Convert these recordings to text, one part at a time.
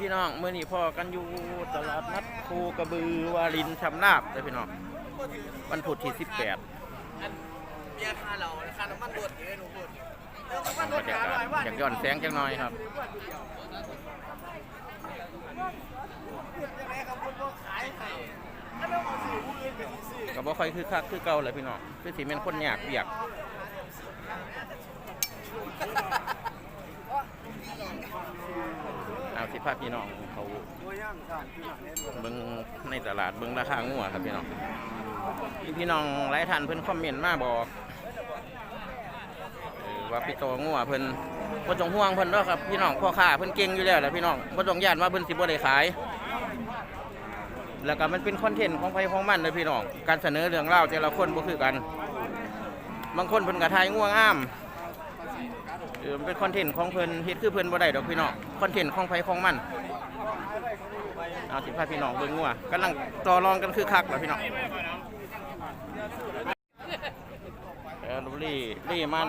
พี่น้องเมื่อนี้พ่อกันอยู่ตลาดนัดคูกระบือวารินชำนาบเลยพี่น้องวันพุธที่18เบียร์คาเราคาน้ำมันรถอยู่ในหนูพูดบรรยากาศอยากย้อนแสงจังหน่อยครับก็บ่ค่อยคือคักคือเก่าเลยพี่น้องคือสิเป็นคนอยากเบียกเอาสิ พาพี่น้องเขาเบิ่งในตลาดเบิ่งราคางัวครับพี่น้องมีพี่น้องหลายท่านเพิ่นคอมเมนต์มาบอกว่าพี่โตงัวเพิ่นบ่ต้องห่วงเพิ่นเด้อครับพี่น้องพ่อค้าเพิ่นเก่งอยู่แล้วแหละพี่น้องบ่ต้องย่านว่าเพิ่นสิบ่ได้ขาย แล้วก็มันเป็นคอนเทนต์ของไผของมันเลยพี่น้องการเสนอเรื่องเล่าแต่ละคนบ่คือกัน บางคนเพิ่นก็ทายง่วงอ้ามเออมันเป็นคอนเทนต์ของเพิ่นเฮ็ดคือเพิ่นบ่ได้ดอกพี่น้อง คอนเทนต์ของไผของมันเอาสิพาพี่น้องเบิ่งงัวกำลังต่อรองกันคือคักแล้วพี่น้องเออลูลี่ลี่มัน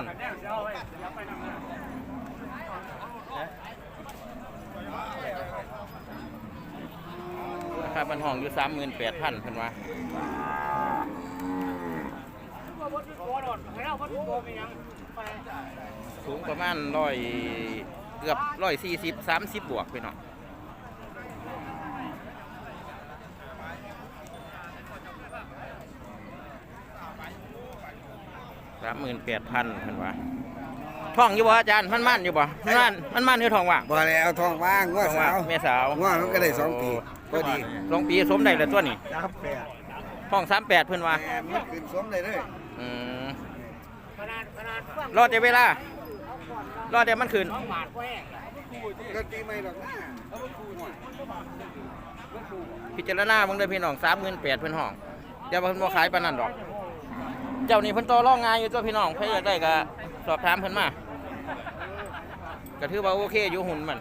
ราคาบันห้องอยู่สามหมื่นแปดพันเพิ่นว่าสูงประมาณร้อย เกือบร้อยสี่สิบสามสิบบวกพี่น้องสามหมื่นแปดพันเพิ่นว่าท่องอยู่บ่อาจารย์มันมันอยู่บ่มันมันมันมันคือท่องว่างบ่แล้วทองว่างว่าท่องสาว่างวแม่สาวว่ามันก็ได้สองปีพอดีสองปีสมได้แล้วตัวนี้ครับแปดท่องสามแปดเพิ่นว่าแม่มันขึ้นสมได้เลยอืมรอดแต่เวลา รอดแต่มันขึ้นก็ตีไม่หรอกนะพิจารณาเบิ่งเด้อพี่น้องสามหมื่นแปดเพิ่นห้องเดี๋ยวาเพิ่นบ่ขายปานนั้นดอก เจ้านี่เพิ่นต่อรองงานอยู่ตัวพี่น้องใครอยากได้ก็สอบถามเพิ่นมาก็ถือว่าโอเคอยู่หุ่นมัน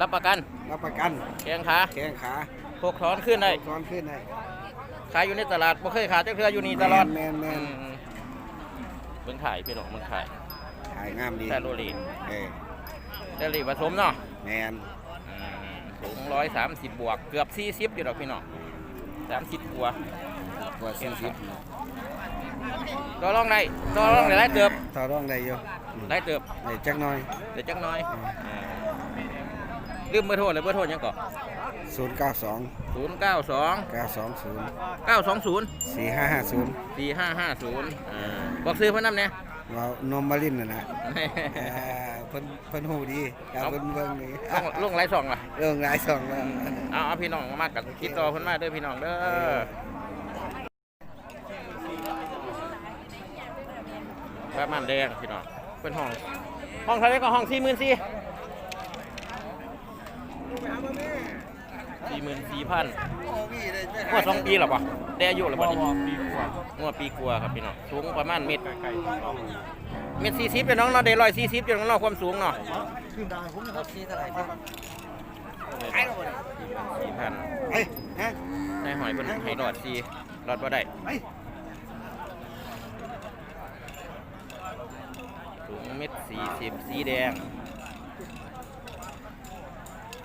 รับประกันรับประกันแข้งขาแข้งขาพกถอนขึ้นได้ซ้อนขึ้นได้ขายอยู่ในตลาดบ่เคยขายจักเทื่ออยู่นี่ตลอด แม่นแม่นอืม เบิ่งขายพี่น้องเบิ่งขายถ่ายงามดีแต่โรลีเออแต่ลีผสมเนาะแมนอืมสูง130บวกเกือบ40อยู่ดอกพี่น้อง30กว่ากว่าสี่สิบต่อรองได้ต่อรองได้หลายเติบต่อรองได้อยู่หลายเติบได้จักหน่อยเดี๋ยวจักหน้อยอ่าลืมเบอร์โทรเลยเบอร์โทรยังก่อนศูนย์เก้าสอง092เก้าสองศูนย์920สี่ห้าห้าศูนย์4550อ่า บอกซื้อเพิ่นน้ำเนี่ยว่านมมารินน่ะนะเพิ่นเพิ่นหูดีครับเพิ่นเบิ่งนี่ลุงไลฟ์สองล่ะเรื่องหลายสองแล้วเอาเอาพี่น้องมากกับคิดต่อเพิ่นมาเด้อพี่น้องเด้อปรบมันแดงพี่น้องเป็นห้อง ห้องเท่าไหร่ก็ห้องสี่หมื่นสี่ สี่สี่หมื่นสี่พันงวดสองปีหรอปะได้อายุหรอปะนี่งวดปีกลัวาครับพี่น้องสูงประมาณเมตรเมตรสี่สิบเป็นน้องเนาะได้ร้อยสี่สิบอยู่น้องเนาะความสูงเนาะที่เท่าไหร่ครับสี่พันเฮ้ยฮะในหอยเพิ่นให้หลอดสีหลอดบ่ได้เฮ้ยสูงเม็ดสี่สิบสีแดง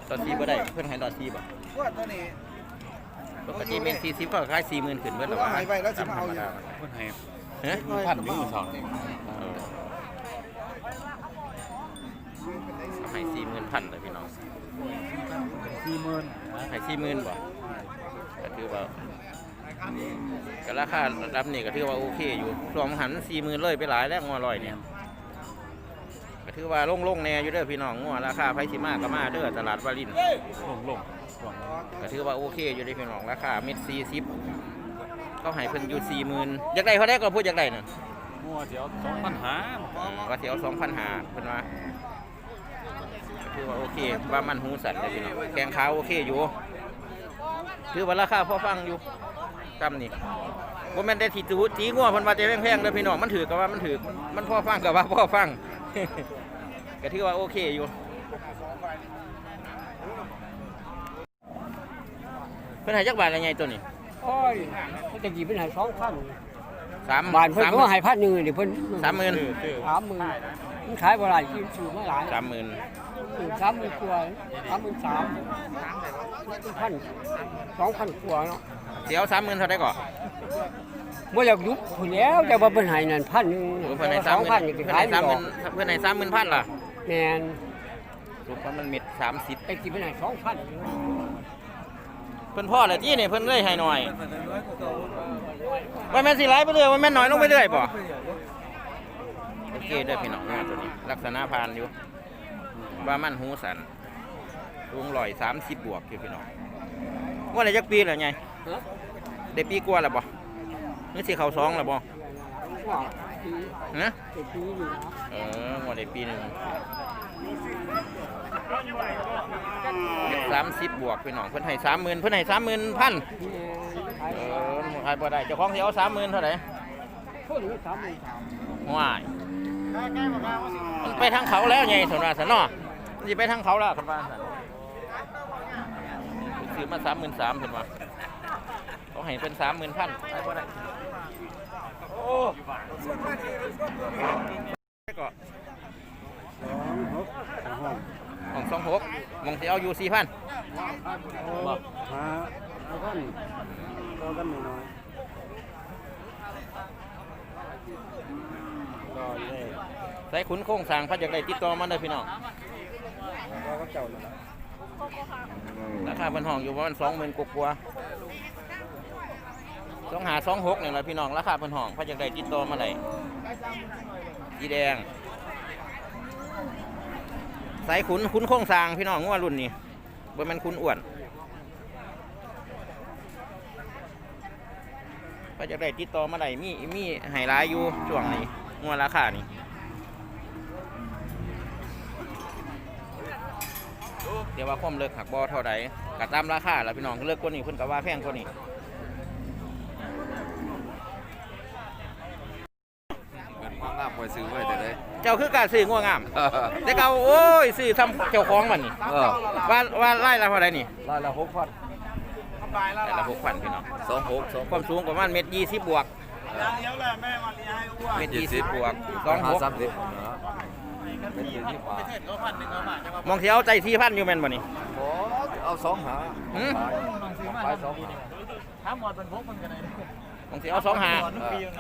หลอดสีบ่ได้เพิ่นให้หลอดสีบ่ ว่าตัวนี้ปกติเม็ดสี่สิบก็ขายสี่หมื่นขึ้นเบิดแล้วว่าหายไปแล้วสิมาเอาอยู่เพิ่นให้ฮะพันนี่สองเออให้สี่หมื่นพันเลยพี่น้องสี่หมื่นให้สี่หมื่นบ่ก็ถือว่าก็ราคาระดับนี้ก็ถือว่าโอเคอยู่รวมหันสี่หมื่นเลยไปหลายแล้วงัวลอยเนี่ยก็ถือว่าลงลงๆแน่อยู่เด้อพี่น้องงัวราคาไผสิมาก็มาเด้อตลาดวารินลงลง ก็ถือว่าโอเคอยู่เด้อพี่น้องราคาเม็ดสี่สิบเขาให้เพิ่นอยู่สี่หมื่นอยากได้เขาได้ก็พูดอยากได้น่ะงัวเดี๋ยวสองปัญหาอืมว่าสิเอาสองพันหาเพิ่นว่าก็ถือว่าโอเคว่ามันหูสัตว์เลยพี่น้องแกงขาวโอเคอยู่ถือว่าราคาพอฟังอยู่ตำนี่บ่แม่นได้ที่ตูจีงัวเพิ่นว่าจะแพงๆเด้อพี่น้องมันถือก็ว่ามันถือมันพอฟังก็ว่าพอฟังก็ถือว่าโอเคอยู่ เพิ่นให้จักบาทละไงตัวนี้โอ้ยเขาจะกี่เป็นหายสองพันสามบาทเพิ่นสามก็ให้พันหนึ่งเดี๋ยวเพิ่นสามหมื่นสามหมื่นมันขายบ่หลายที่ซื้อมาหลายสามหมื่นซื้อสามหมื่นกว่าสามหมื่นสามพันสองพันกว่าเนาะเสียวสามหมื่นเท่าไดก่อนบ่อยากยุบพุ่นแล้วแต่ว่าเพิ่นให้นั่นพันหนึงเพื่อนในสสาอมงหมื่นพันนี่ก็เพื่อนขายในไม่สามหอมื่อนกเพื่อนในสามหมื่นพันล่ะแม่นถูกเพราะมันเม็ดสามสิบไอ้ที่เป็นให้สองพัน เพิ่นพ่อเลยที่นี่เพิ่นเลยให้หน่อยว่าแม่นสิไหลไปเรื่อยว่าแม่นน้อยลงไปเรื่อยป่โอเคเด้อพี่น้องงานตัวนี้ ลักษณะพานอยู่ว่ามันหูสันลุงลอยสามสิบบวกอยู่พี่น้องว่าอะไรจักปีแล้วไงได้ปีกว่าแล้วบ่นี่สิเข้าสองแล้วบ่ว่าปีฮะเจ็ดปีนี่นะเออว่าได้ปีหนึ่ง สามสิบบวกพี่น้องเพิ่นให้สามหมื่นเพิ่นให้สามหมื่นพันเออขายบ่ได้เจ้าของสิเอาสามหมื่นเท่าไหร่คนนี้สามหมื่นสามว้ายมันไปทางเขาแล้วไงสนว่าสนเนาะมันสิไปทางเขาแล้วคนว่าสนซื้อมาสามหมื่นสามเพิ่นว่าเขาให้เป็นสามหมื่นพันขายบ่ได้โอ้ก็ของสองหกมองสิเอาอยู่สี่พัน หาเอากันเอากันหน่อยรอเลยใส่ขุนโค้งสางพัดอยากได้ติดต่อมาเลยพี่น้องรอกับเจ้านั่นล่ะราคาเป็นห้องอยู่ประมาณสองหมื่นกว่าสองหาสองหกเนี่ยแหละพี่น้องราคาเป็นห้องพัดอยากได้ติดต่อมาเลยสีแดง ใส่ขุนขุนโค้งสางพี่น้องงัวรุ่นนี้ บ่แมันขุนอ้วนพัดอยากได้ติดต่อมาเลยมีมีไฮไลท์อยู่ช่วงนี้งัวราคานี่เดี๋ยวว่าความเลิกหักบอเท่าใดกตามราคาแล้วพี่น้องเลิกกว่านี้เพิ่นก็ว่าแพงกว่านี้เป็นความงามคอยซื้อไว้ เจ้าคือการซื้องัวงามแต่เก่าโอ้ยซื้อทำเจ้าของมันนี่เออว่าว่าไล่ละเท่าใดนี่ร้อยละหกพันไล่ละหกพันพี่น้องสองหกสองความสูงประมาณเมตรยี่สิบบวกเลี้ยวแหละแม่มาเลี้ยงให้อ้วนเมตรยี่สิบบวกสองหกสามสิบนะเป็นยี่สิบบาทมองเที่ยวใจที่พันอยู่แม่นบ่นี่โอ้เอาสองหาหืมขายสองหามองเที่ยวสองหา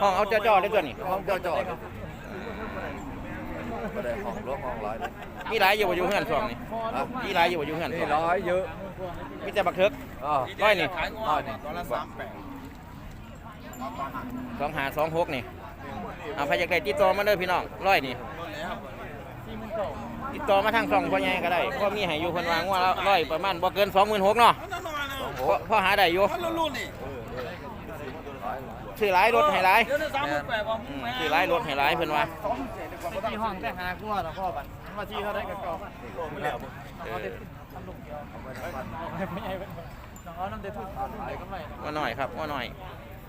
ห้องเอาเจ้าๆได้ตัวนี่ห้องเจ้าจอ ดไม่ได้ห้องรถห้องหลายเลยมีหลายอยู่บ่อยู่เฮือนช่วงนี้อะมีหลายอยู่บ่อยู่เฮือนนี่ร้อยเยอะมีแต่บักเถิกอ่าร้อยนี่ร้อยนี่สองหาสองหกนี่เอาพยากได้ติดต่อมาเลยพี่น้องร้อยนี่ติดต่อมาทางสองพ่อใหญ่ก็ได้พ่อมีให้อยู่เพิ่นวางว่าร้อยประมาณบ่เกินสองหมื่นหกเนาะสองหพ่อกพ่อหาได้อยู่รุ่นนี่ ซื้อหลายรถให้หลายเดี๋ยวจะสามหมื่นแปดผมอืมซื้อหลายรถให้หลายเพิ่นว่าที่ห้องแต่หากลัวนะพ่อบันมาที่เขาได้กันก่อนไม่เหลือเออไม่ใช่น้องน้ำเดือดทุกอะไรก็ไม่ว่าน้อยครับว่าน้อย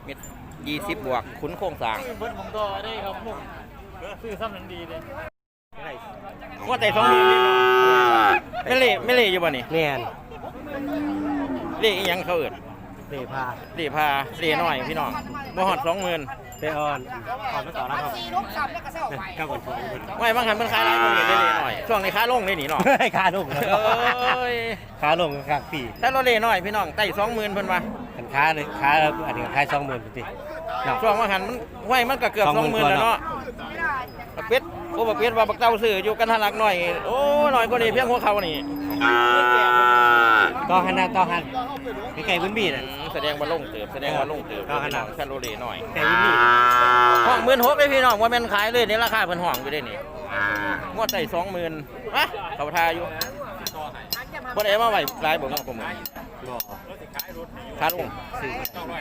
เม็ดยี่สิบบวกขุนโครงสร้างซื้อเบิ้ลผมต่อได้ครับพวกซื้อซ้ำนันดีเลยว่าแต่สองหมื่นนี่เนาะไม่เละไม่เละอยู่บ่นี่แม่นเละอีหยังเขาเอิ้น เปพาเละพาเละน้อยพี่น้องบ่ฮอดสองหมื่นเปออนขอบมาต่อแล้วครับครับผมไม่บางคันมันขายหลายคนเห็นได้เลยหน่อยช่วงนี้ค้าลงได้หนีเนาะขาลงเอ้ยขาลงข้างปีถ้าเราเล่หน่อยพี่น้องไต่สองหมื่นเพิ่นว่าขันขาเลยขาอันนี้ขายสองหมื่นปีช่วงบางคันมันห้วยมันก็เกือบสองหมื่น20,000แล้วเนาะบักเป็ด โอ้บักเป็ดว่าบักเต้าซื้ออยู่กันทะลักหน่อย โอ้หน่อยกว่านี้เพียงหัวเขานี่เงินแก่เพิ่นต่อหันนะต่อหันไก่บุญบีอืน่ะมแสดงว่าลงเติบแสดงว่าลงเติบเอาขนาดแค่โลเลหน่อยไก่บุญบีห้องหมื่นหกเลยพี่น้องว่าแม่นขายเลยในราคาเพิ่นห้องอยู่ได้นี่งวดใส่สองหมื่นฮะเขาทาอยู่บ่ได้เอามาไว้หลายบ่เนาะผมขาลงซื้อ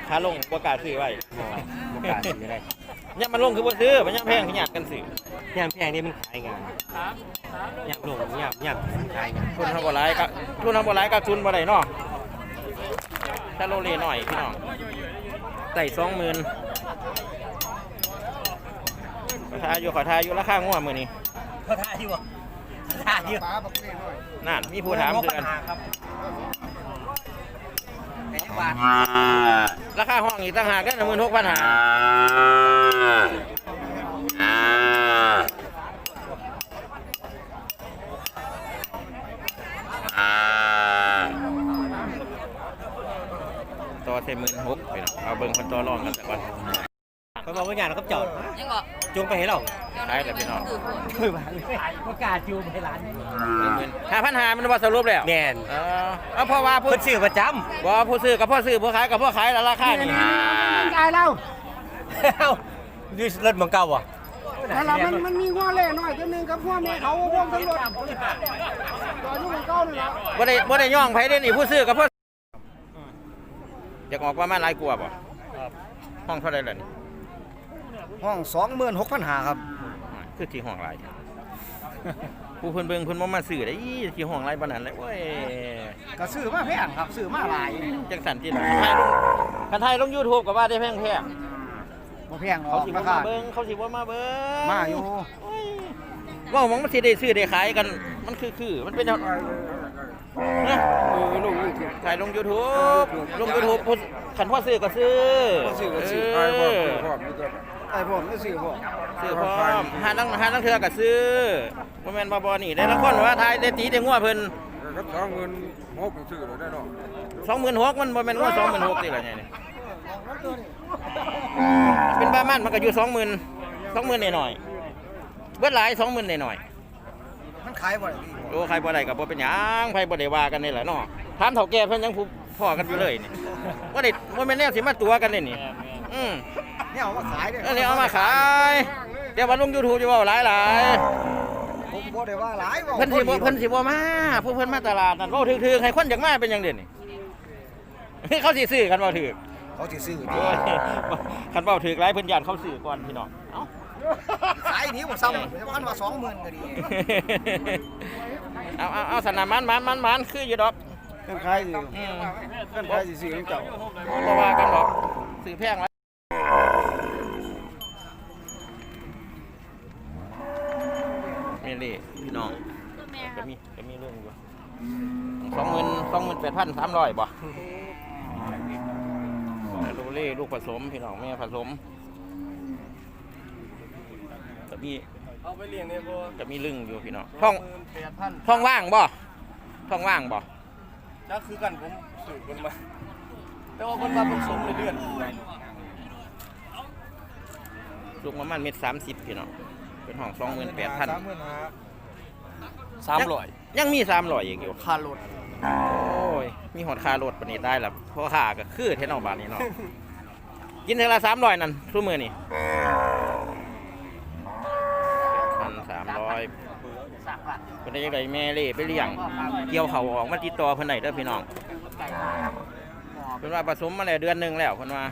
ขาลงบ่กล้าซื้อไว้โอกาสซื้อได้ เนี่ยมันลงคือบ่ซื้อมันยังแพงขยันกันซื้อยามแพงนี่มันขายงานยามลงยามยามขายงานทุนทำบ่หลายก็ทุนทำบ่หลายก็ทุนบ่ได้เนาะถ้าโลเลหน่อยพี่น้องไต่20,000ขอทาอยู่ขอทาอยู่ราคางัวมื้อนี้เขาท่าอยู่ท่าอยู่นั่นมีผู้ถามคือกัน ราคาห้องอีกต่างหากได้หนึ่งหนหกพันหาต่อเซมื่นหกไปนะเอาเบิ้งคนต่อรองกันแต่ก่อน เขาบอกว่าอย่างเราก็จอดยังก็จูงไปให้เราขายแต่พี่น้องคือคนคือว่าประกล้าศจูงไปร้านห้าพันหามันว่าสรุปแล้วแน่นเออเอาเพราะว่าผู้เพิ่นซื้อประจบ่ผู้ซื้อกับพ่อซื้อผู้ขายกับพ่อขายแล้วราคานี่ตายแล้วำเอ้าดูรถเหมือนเก่าอะแต่ละมันมันมีหัวเล่หน่อยตัวหนึงกับหัวแม่เขาวงทั้งรถตอนนี้มันเก้าเลยละบ่ได้บ่ได้ย่องไผเด้นี่ผู้ซื้อกับพ่ออยากออกประมาณหลายกว่าบ่ห้องเท่าไหร่ล่ะนี่ ห้องสองหมื่นหกพันหาครับคือที่ห้องหลายผู้เพิ่นเบิ่งเพิ่นบ่มาซื้อได้อีที่ห้องหลายปานนั้นเลยโอ้ยก็ซื้อมาแพงครับซื้อมาหลายจังสันติถ่ายลงคันถ่ายลง YouTube ก็ว่าได้แพงบ่แพงหรๆเขาอกสิราบ่คามาเบิ่งเขาสิบ่มาเบิ่งมาอยู่โอ้ยเว่าหมองมันสิได้ซื้อได้ขายกัน มันคือคือมันเป็นแนวนะถ่ายลง YouTube ลง YouTube ผู้คันพ่อซื้อก็ซื้อซื้อก็ซื้อเออ ไอ้ผมก็ซื้อผมซื้อพร้อมหาลังหาลังเทื่อก็ซื้อบ่แม่นบ่บ่นี่ได้ละคนว่าถ่ายได้ตีได้งัวเพิ่นก็สองเงินหกซื้อได้เนาะ26,000มันบ่แม่นงัว26,000นี่ล่ะไงนี่เป็นบ้านมันมันก็อยู่20,000 20,000หน่อยๆเบิดหลาย20,000หน่อยๆมันขายบ่ได้โอ้ใครบ่ได้ก็บ่เป็นหยังไผบ่ได้ว่ากันนี่แหละเนาะถามเฒ่าแก่เพิ่นยังผู้พ่อกันอยู่เลยนี่บ่ได้บ่แม่นแนวสิมาตัวกันเลยนี่ อืมเนี่ยเอามาขายเด้เออนี่เอามาขาย เดี๋ยวว่าลง YouTube จะเว้าหลายหลายผมบ่ได้ว่าหลายว่าเพิ่นสิบ่เพิ่นสิบ่มาผู้เพิ่นมาตลาดนั่นเว้าถึกๆให้คนอยากมาเป็นหยังเด่นนี่เขาสิซื้อกันเว้าถึกเขาสิซื้อโอ้ยคันเว้าถึกหลายเพิ่นย่านเขาซื้อก่อนพี่น้องเอ้าขายนี้บ่ซ้ำแต่ว่าคันว่า20,000ก็ดีเอาเอาเอาสนามมันมันมันมันคืออยู่ดอกกันขายสิอืมกันขายสิซื้อของเจ้าบ่ว่ากันดอกซื้อแพงไว้ เมลี่พี่น้องก็มีก็มีเรื่องอยู่สองหมื่นสองหมื่นแปดพันสามร้อยบ่ลูกเล่ลูกผสมพี่น้องแม่ผสมก็มีเอาไปเลี้ยงเนี่ยพ่อก็มีลึงอยู่พี่น้องท้องแปดพันท้องว่างบ่ท้องว่างบ่ถ้าคือกันผมสืบกันมา แต่ว่าคนมาผสมเรื่อยลูกประมาณเม็ดสามสิบพี่น้อง เป็นห้องสองหมื่นแปดพันๆสามร้อยยังมีสามร้อยอีกอยู่คารถโอ้ยมีหอดคารถปานนี้ได้ละเพราะค่าก็คือเทนอบาทนี้เนาะกินเทอละสามร้อยนั่นทุกมือนี่พันสามร้อยเป็นได้ยังไงแม่เล่ไปเลี้ยงเกี่ยวเขาออกมาติดต่อเพิ่นไหนเด้อพี่น้องเพิ่นว่าผสมมาแล้วเดือนหนึงแล้วเพิ่นว่า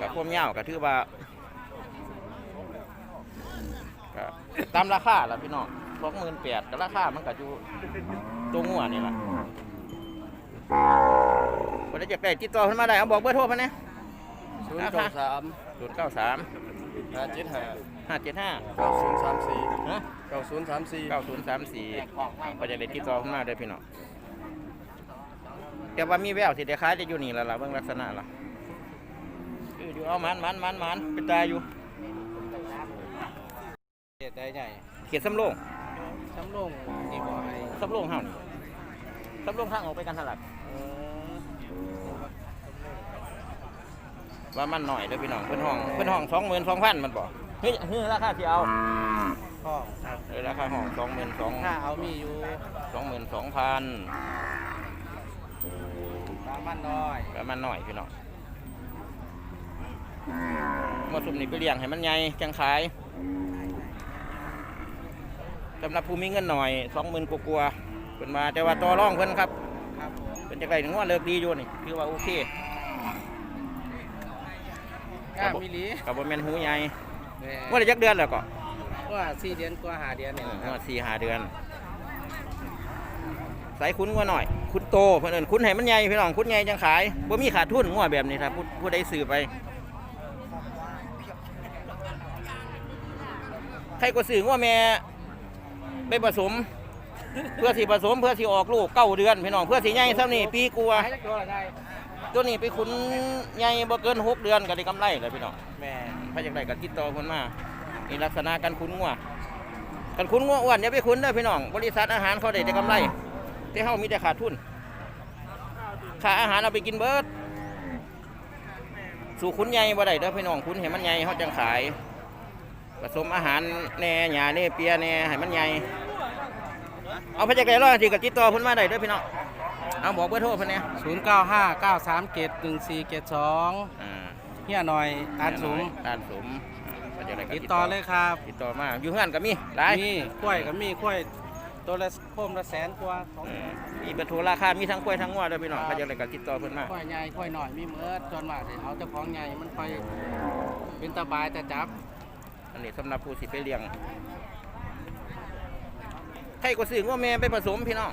กับความยาวก็ถือว่าก็ ตามราคาล่ะพี่น้องสองหมื่นแปดก็ราคามันก็อยู่ตัวงัวนี่ล่ะคนที่จะได้ติดต่อเพิ่นมาได้เอาบอกเบอร์โทรเพิ่นนะศูนย์เก้าสามศูนย์เก้าสามห้าเจ็ดห้าห้าเจ็ดห้าเก้าศูนย์สามสี่ฮะเก้าศูนย์สามสี่เก้าศูนย์สามสี่ก็จะได้ติดต่อขึ้นมาเด้อพี่น้องแต่ว่ามีแววสิได้ขายได้อยู่นี่แล้วล่ะเบิ่งลักษณะล่ะเอออยู่เอามันมันมันมันเป็นตาอยู่ เฮ็ดได้ใหญ่เขียนสำโรงซ้ำลงนี่บ่ให้สำโรงเฮานี่สำโรงทางออกไปกันทลักว่ามันหน่อยเด้อพี่น้องเพิ่นห้องเพิ่นห้องสองหมื่นสองพันมันบ่เฮ้ยเฮ้ยราคาที่เอาพ่อครับเออราคาห้องสองหมื่นสองถ้าเอามีอยู่สองหมื่นสองพันตามมันน้อยประมาณหน่อยพี่น้องมาสุมนี่ไปเลี้ยงให้มันใหญ่จังขาย สำหรับผู้มีเงินหน่อยสองหมื่นกว่าๆเพิ่นมาแต่ว่าต่อรองเพิ่นครับครับเป็นจังไรถึงว่าเลิกดีอยู่นี่คือว่าโอเคกล้ามีหลีกับบ่แม่นหูใหญ่แหม่ว่าได้จักเดือนแล้วก็ว่าสี่เดือนกว่าหาเดือนเอเนี่ยอนะครับว่าสี่ห้าเดือนใส่คุ้นกว่าหน่อย คุ้นโตเพิ่นเอิ้นคุ้นให้มันใหญ่พี่น้องคุ้นใหญ่จังขายบ่มีขาดทุนงัวแบบนี้ครับผู้ผู้ใดซื้อไปใครก็ซื้องัวแม่ ไปผสม เพื่อสิผสมเพื่อสิออกลูกเก้าเดือนพี่น้องเพื่อสิใหญ่ซ้ำนี่ปีกว่าขายได้ตัวละได้ตัวนี้ไปขุนใหญ่บ่เกินหกเดือนก็ได้กำไรเลยพี่น้องแม่ถ้าอยากได้ก็ติดต่อคนมานี่ลักษณะการขุนงัวการขุนงัวอ้วนอย่าไปขุนเด้อพี่น้องบริษัทอาหารเขาได้แต่กำไรแต่เฮามีแต่ขาดทุนค่าอาหารเอาไปกินเบิดสู่ขุนใหญ่บ่ได้เด้อพี่น้องขุนให้มันใหญ่เฮาจังขาย ผสมอาหารแหน่หญ้าแหน่เปียแหน่ให้มันใหญ่เอาไปจากไหนรอที่ก็ติดต่อเพิ่นมาได้เด้อพี่น้องเอาบอกเบอร์โทรเพิ่นแหน่ศูนย์เก้าห้าเก้าสามเกตหนึ่งสี่เกตสองอ่าเฮียหน่อยตานสูงตานสูงอ่าไปจากไหนก็ติดต่อเลยครับติดต่อมาอยู่เฮือนก็มีหลายมีกล้วยกับมีกล้วยตัวละโคมละแสนกว่าของ เออมีเบอร์โทรราคามีทั้งกล้วยทั้งงัวเด้อพี่น้องไปจากไหนก็ติดต่อเพิ่นมากล้วยใหญ่กล้วยหน่อยมีเมิดจนมากเลยเอาเจ้าของใหญ่มันค่อยเป็นตาบายแต่จับ อันนี้สำหรับผู้สิไปเลี้ยงใครก็ซื้องัวแม่ไปผสมพี่น้อง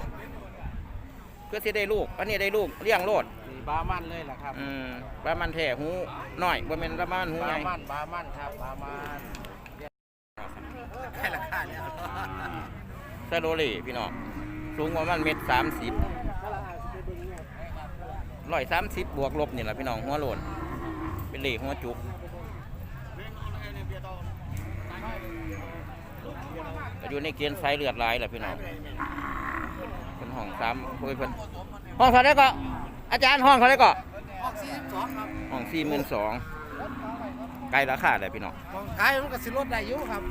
เพื่อสิได้ลูก อันนี้ได้ลูกเลี้ยงโลดนี่บามันเลยล่ะครับอืมว่ามันแท้หูน้อยบ่แม่นว่ามันหูบาใหญ่มันบามันครับบามันแค่ราคาเนี่ยซาโลเล่พี่น้องสูงประมาณเมตรสามสิบร้อยสามสิบบวกลบนี่แหละพี่น้องหัวโลนเป็นเหล่หัวจุก ก็อยู่ในเกณฑ์ไซเลือดลายแหละพี่น้องเป็นห้องสามคุยเพิ่นห้องเท่าไหรก็อาจารย์ห้องเท่าไหรก็ออกสี่สิบสองครับห้องสี่หมื่นสองไกลราคาเลยพี่น้องของขายมันก็สิลดได้อยู่ครับ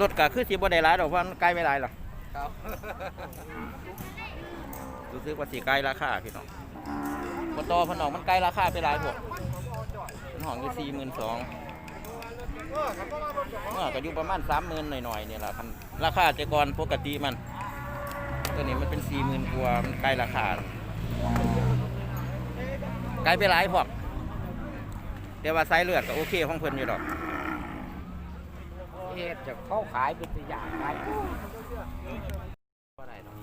รถก็คือสีบ่ได้หลายดอกเพราะมันไกลไม่หลายหรอกครับรู้สึกว่าสีไกลราคาพี่น้องบนตอพนองมันไกลราคาไปหลายพวกเป็นห้องอยู่สี่หมื่นสอง เมื่อก็อยู่ประมาณสามหมื่นหน่อยๆเนี่ยแหละคันราคาแต่ก่อนปกติมัน ตัวนี้มันเป็นสี่หมื่นกว่ามันไกล้ราคาไกลไปหลายพวกแต่ว่าไซส์เลือดก็โอเคของเพิ่นอยู่ดอกเฮ็ดจะเข้าขายเป็นตัวอย่างขายบ่ได้อก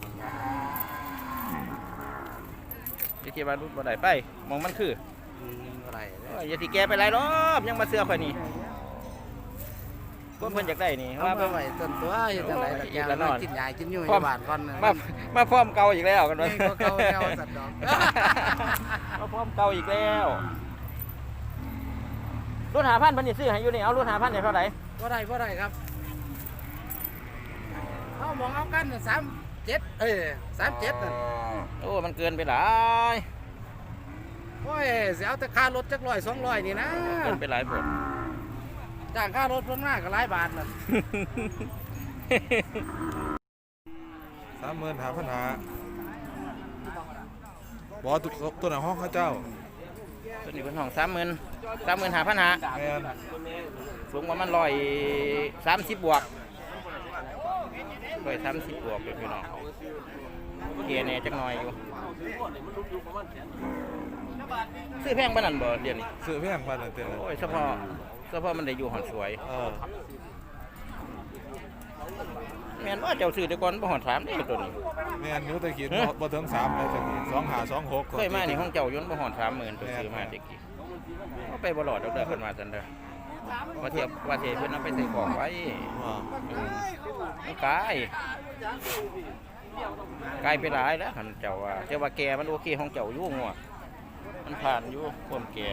จะคิดว่ารุดบ่ได้ไปมองมันคืออืมบ่ได้เอ้ยอย่าสิแกไปหลายรอบยังมาเสือข่อยนี่ พวกเพิ่นอยากได้นี่ว่าว่าไปไหวต้นตัวเฮ็ดจังไดล่ะแกแล้วกินยากินอยู่ในบ้านก่อนมามาพร้อมเก่าอีกแล้วกันนี่ว่าก็เก่าแนวสัตว์ดอกมาพร้อมเก่าอีกแล้วรุ่นหาพันพันนี่ซื้อให้อยู่นี่เอารุ่นหาพันเนี่ยเท่าไหร่บ่ได้บ่ได้ครับเอามองเอากัน37เอ้ย37นั่นโอ้มันเกินไปหลายโอ้ยสิเอาแต่ค่ารถจักร้อย200นี่นะ เกินไปหลายผล จ้างค่ารถเพิ่นมาก็หลายบาทน่ะสามหมื่นหาพันหาบอกตุกตัวไหนห้องข้าเจ้าตัวนี้เป็นห้องสามหมื่นสามหมื่นหาพันหาแมนสูงประมาณร้อยสามสิบบวกร้อยสามสิบบวกเลยพี่น้องเกียร์เนี่ยจักหน่อยอยู่ซื้อแพงปานนั้นบ่เดี๋ยวนี้ซื้อแพงพันนั่นเต็มเลยโอ้ยเฉพาะ เฉพาะมันได้อยู่หอนสวย เออแม่นว่าเจ้าซื้อแต่ก่อนบ่หอนสามเด้ตัวนี้ แมนนิ้วตะขีดบ่บ่ถึงสามเลยตะขีดสองหาสองหกเคยมาในห้องเจ้ายนต์บ่หอนสามหมื่นตัวซื้อมาตะกี้เอาไปบ่หลอดดอกเด้อเพิ่นมาซั่นเด้อว่าเทียบว่าเทียบเพิ่นเอาไปใส่ของไว้อ่ามันกายกายไปหลายแล้วคันเจ้าว่าแต่ว่าแกมันโอเคของเจ้าอยู่งัวมันผ่านอยู่ความแก่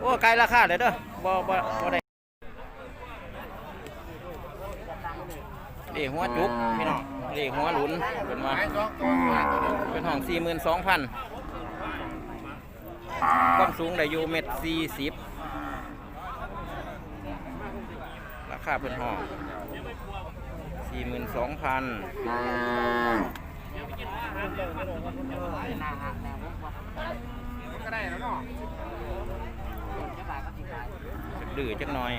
โอ้ไกลราคาเลยเด้อบ่บ่บ่ได้เด็หัวจุกพี่น้องเด็หัวหลุนเป็นว่าเป็นห้องสี่หมื่นสองพันความสูงได้อยู่เม็ดสี่สิบราคาเพิ่นห้องสี่หมื่นสองพัน ดื้อจักหน่อย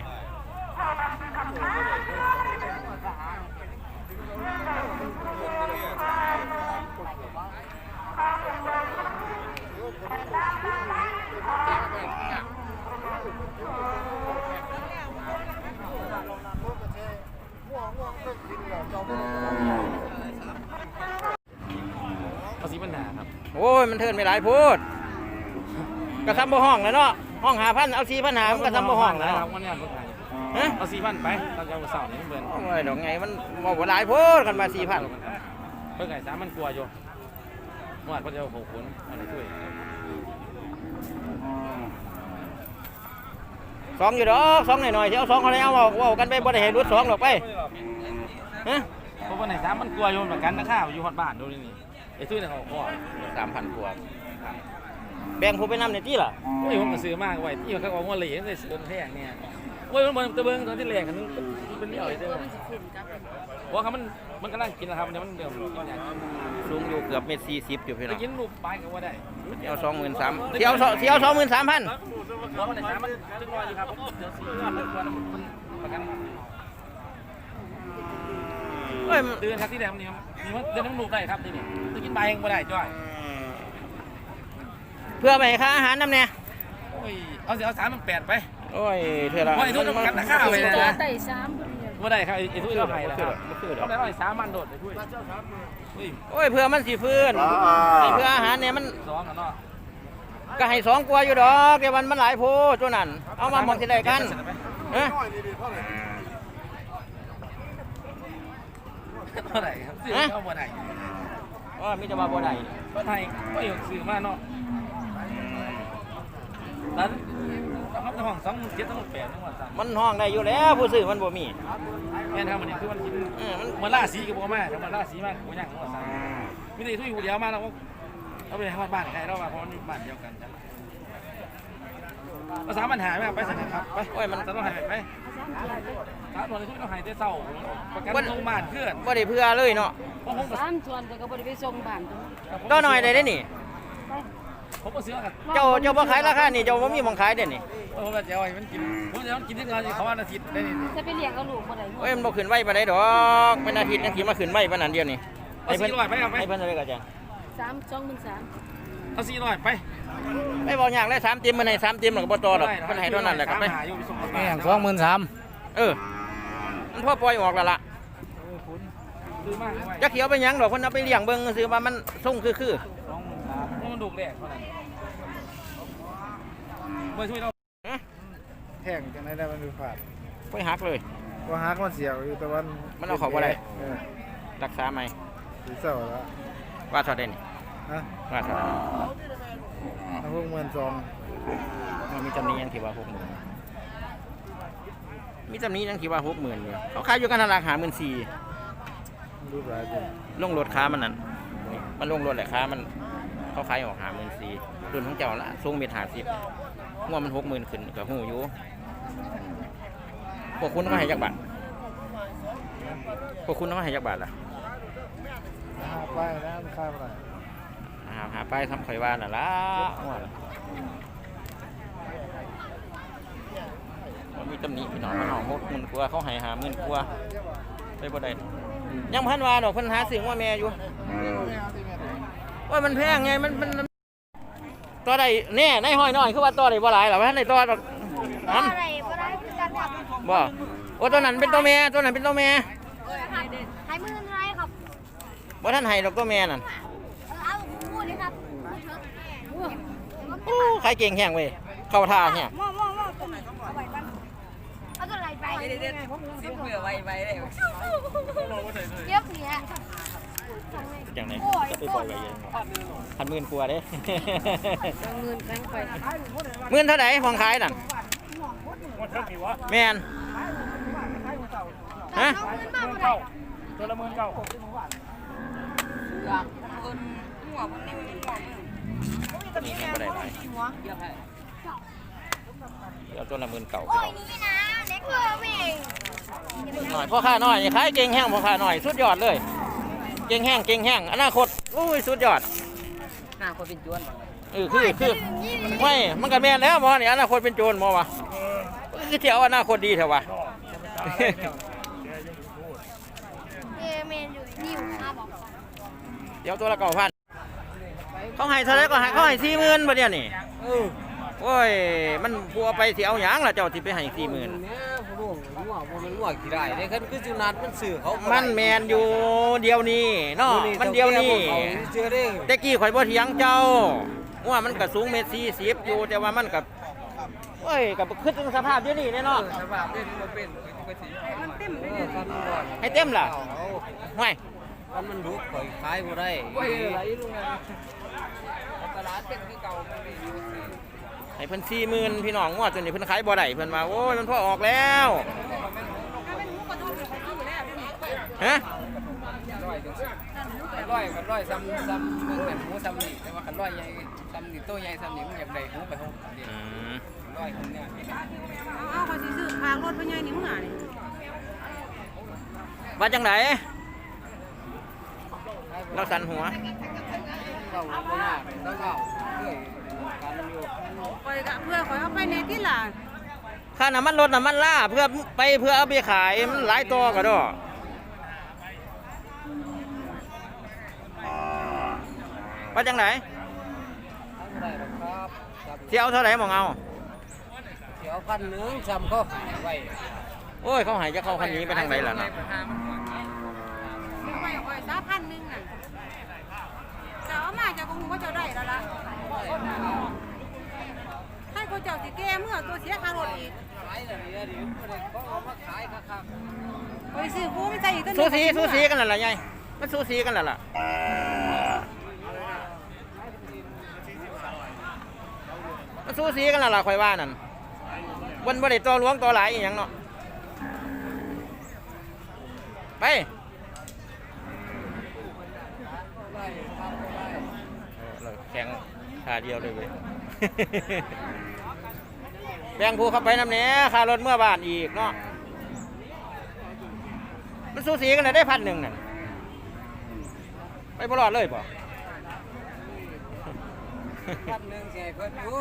ภาษีปัญหาครับ โอ้ย มันเทินไม่หลายพูด กระทำบ่ห้องแล้วเนาะห้องหาพันเอาสี่พันหามันกระทำบ่ห้องแล้วครับวันนี้เพิ่นขายฮะ เอาสี่พันไปตอนเช้าเสาร์นี่เบิ่นโอ้ยดอกไงมันบ่บ่หลายพูดกันมาสี่พันเพิ่นขายสามมันกลัวอยู่หวดเพิ่นจะเอาหกขุนอันนี้ช่วยสองอยู่ดอกสองหน่อยๆสิเอาสองเขาเลยเอาเว้าเว้ากันไปบ่ได้ให้รุดสองหรอกไปฮะเพราะว่าไหนสามมันกลัวอยู่เหมือนกันนะข้าวอยู่ฮอดบ้านดูนี่นี่ไอ้ช่วยเนี่ยเขาขอสามพันกว่าครับ แบ่งผมไปนำในที่ล่ะโอ้ยผมก็ซื้อมากไว้ที่เขาบอกว่าเหลียงเลยซื้อแพงเนี่ยโอ้ยมันมันตะเบิงตอนที่แรงกันมันเป็นเดี่ยวเลยเด้อเพราะเขามันมันกำลังกินนะครับเดี๋ยวมันเดี๋ยวมันอยากกินสูงอยู่เกือบเมตรสี่สิบอยู่พี่ไปน้องกินลูกปลายก็ว่าได้เที่ยวสองหมื่นสามเที่ยวสองเที่ยวสองหมื่นสามพันเพราะมันในสามมันจึงรออยู่ครับเดี๋ยวซื้อมันควรมันประกันเอ้ยเดือนครับที่แดงนี่นี่มันเดือนน้ำลูกได้ครับที่นี่จะกินใบเองก็ได้จ้อยเพื่อไปให้ค่าอาหารน้ำเนี่ยโอ้ยเอาเสียเอาสามมันแปดไปโอ้ยเท่าไรโอ้ยทุกคนกันราคาไปเลยนะไต่สามคนเดียวว่าได้ครับไอ้ทุกเราให้แล้วครับบ่คือดต้ออกงได้ร้อยสามมันโดดไปทุยอุ้ยโอ้ยเพื่อมันสีฟื้นให้เพื่ออาหารเนี่ยมันสองกันเนาะก็ให้สองกว่าอยู่ดอกแต่มันมันหลายโพตัวนั้น เอามาหมองที่ไรกันเอ้ยเท่าไหร่ครับซื้อเข้าบ่ได้ว่ามีแต่ว่าบ่ได้ก็ไทยก็อยู่ซื้อมาเนาะ แล้วครับในห้องสองเจ็ดต้องแปดต้องว่าสามมันห้องได้อยู่แล้วผู้ซื้อมันบ่มีแม่นครับมันนี่คือมันกินเออมันมันล่าสีกับบ่มาครับมันล่าสีมากบ่ยากของว่าสามมีแต่ทุยอยู่เดียวมาแล้วก็เอาไปให้บ้านใครเราว่าเพราะมันบ้านเดียวกันจ้ะภาษาปัญหาไหมไปสักครับไปโอ้ยมันจะต้องหายไปสามตัวเลยทุกต้องหายแต่เศร้าประกันลงบ้านเพื่อนบ่ได้เพื่อเลยเนาะเพราะผมก็สามส่วนแต่ก็บริไปส่งบ้านตรงนี้ต่อหน่อยได้ได้นี่ ผมก็เสือกันเจ้าเจ้าบ่ขายราคานี่เจ้าบ่มีหมองขายเด้นี่ผมก็จะเอาให้มันกินผมจะเอามันกินที่งานเขาวันอาทิตย์ได้นี่จะไปเลี้ยงเอาลูกบ่ได้โอ้ยมันบ่ขึ้นไว้ปานใดดอกเป็นอาทิตย์จังสิมาขึ้นไว้ปานนั้นเดียวนี่เอาสี่ร้อยไปเอาไปให้เพิ่นเลยก็จังสามสองหมื่นสามเอาสี่ร้อยไปไม่บอกยากเลย3เต็มมันให้3เต็มแล้วก็บ่ต่อดอกเพิ่นให้เท่านั้นแหละครับไปหาอยู่ไปส่งแม่งสองหมื่นสามเออมันพอปล่อยออกแล้วล่ะซื้อมากไว้จะเขียวไปหยังดอกเพิ่นเอาไปเลี้ยงเบิ่งซื้อว่ามันส่งคือคือสองหมื่นสามเพราะมันดูแรกเท่านั้น เมื่อช่วยเราฮะแห้งจังไดได้มันดูฝาดไปหักเลย ว่าฮักมันเสียวอยู่แต่ว่ามัมันเอาเข้าบ่ได้ เออรักษาไหมสีเศร้าแล้วว่าเท่าใดนี่ฮะว่าเท่าใดถ้าพวกเมือนซองมันมีจำนี้ยังที่ว่า60,000มีจำนี้ยังที่ว่า60,000อยู่เขาขายอยู่กันราคา14,000มันดูหลายจังลงรถค้ามันนั่นนี่มันลงรถแหละค้ามันเขาขายออกหาหมื่นสี่รุ่นของเจ้าละทรงเม็ดหาสิบง วดมันหกหมื่นขึ้นกับหูอยู่พวกคุณเขาให้จักบาทพวกคุณเขาให้จักบาทล่ะหาไปนะมันค่าอะไรหาหาไปทำข่อยว่าน่ะละงวดมันมีตำหนิพี่น้องมันเอาหกหมื่นกว่าเขาให้หาหมื่นกว่าไปบ่ได้ยังพันวาดอกเพิ่นหาเสียงว่าแม่อยู่ว่ามันแพงไงมันมันมัน ต่อได้แน่ในห้อยน้อยคือว่าต่อได้บ่หลายหรอกว่าในต่อดอกอันอะไรก็ได้คือกันครับบ่โอ้ตัวนั้นเป็นตัวแม่ตัวนั้นเป็นตัวแม่ให้มือเท่าไรครับบ่ท่านให้ดอกตัวแม่นั่นเออเอาพูดเลยครับพูดเถอะโอ้ใครเก่งแฮงเว้ยเข้าท่าเนี่ยหม้อหม้อหม้อตัวไหนเอาไว้บ้านเอาตัวไหนไปเด็ดๆซิมเผื่อไว้ไว้เลยเย็บเนี่ย จังได๋จะไปปล่อยไว้ยังพันหมื่นกว่าเด้สองหมื่นแพงไปหมื่นเท่าไหร่ของขายนั่นแม่นฮะเอาเงินมาบ่ได้ตัวละหมื่นเก้านี่แม่งบ่ได้หลายเดี๋ยวตัวละหมื่นเก่าโอ้ยนี่นะเล็กเกินเองหน่อยพ่อค้าน้อยนี่ขายเก่งแห้งพ่อค้าน้อยสุดยอดเลย เก่งแห้งเก่งแห้งอนาคตอุ้ยสุดยอดหน้าคนเป็นจวนเออคือคือไม่มันก็แม่นแล้วหมอนี่อนาคตเป็นโจรหมอวะคือเที่ยวอนาคตดีเถอะวะเอเมนอยู่นี่อยู่ข้าบอกเดี๋ยวตัวละเก้าพันเขาให้เท่าไหรก็ให้เขาให้สี่หมื่นบ่เดี๋ยวนี่โอ้ยมันพัวไปสิเอาหยังล่ะเจ้าที่ไปให้สี่หมื่น เนี่ยผมบอกว่าผมเป็นว่ากี่ได้เนี่ยคันคือจุนัดมันสื่อเขามัมันแมนอยู่เดียวนี้เนาะมันเดียวนี้เจอได้แต่กี้ข่อยบ่เถียงเจ้าว่ามันก็สูงเมตรสี่สิบอยู่แต่ว่ามันกับโอ้ยกับคือถึงสภาพเดี๋ยวนี้แน่เนาะสภาพเนี่ยมันเป็นปกติมันเต็มเลยคันมันให้เต็มล่ะไม่คันมันลุกข่อยขายบ่ได้โอ้ยไหลลงมาตลาดเต็มคือเก่ามันไม่อยู่สิ ให้เพิ่นสี่หมื่นพี่น้องงวดตัวนี้เพิ่นขายบ่ได้เพิ่นว่าโอ้ยมันพอออกแล้วฮะร้อยกันร้อยกันร้อยซ้ำซ้ำเมืองแม่นหมูซ้ำนี่แต่ว่ากันร้อยใหญ่ซ้ำนี่ตัวใหญ่ซ้ำนี่มันอยากได้หูไปห้องเดียวอืมร้อยคนเนี่ยเอาเอาเขาสิซื้อพางรถไปใหญ่นี่มึงอะนี่ว่าจังไหนเราสันหัวเก้าบ่ยากเก้าเก้าเรื่อย การมันอยู่ปล่อยกะเพื่อขอยเอาไปในที่ล่ะค่าน้ำมันรถน้ำมันล่าเพื่อไปเพื่อเอาไปขายมันหลายตัวก็ดอว่าจังไหนทำได้หรอกครับครับเที่ยวเท่าไหร่มองเอาเสียวพันหนึ่งซ้ำเขาหายไว้โอ้ยเขาหายจะเข้าคันนี้ไปทางไหนล่ะเนาะเดี๋ยวไปคอยซาพันหนึงน่ะจะเอามาจากกงว่าจะได้แล้วล่ะให้ เขาเจ้าสิแก้เมื่อตัวเสียค่ารถอีกขายเลยเดี๋ยวเขาเอามาขายคักไปซื้อกูไม่ใช่อีกตัวหนึสูงสีสูสีกันนั่นแหละยายมันสูสีกันนั่นแหละมันสูสีกันนั่นแหละคอยว่านั่นวันบ่ได้ตัวหลวงตัวหลายอีหยังเนาะไปๆได้ครับได้เราแข่งขาเดียวเลยเว้ย แบ่งผู้เข้าไปน้ำเนี้ยค่ารถเมื่อบ้านอีกเนาะมันสูสีกันเลยได้พันหนึ่งน่ะไปบลอดเลยป่ะพันหนึ่งเสียเพิ่นอยู่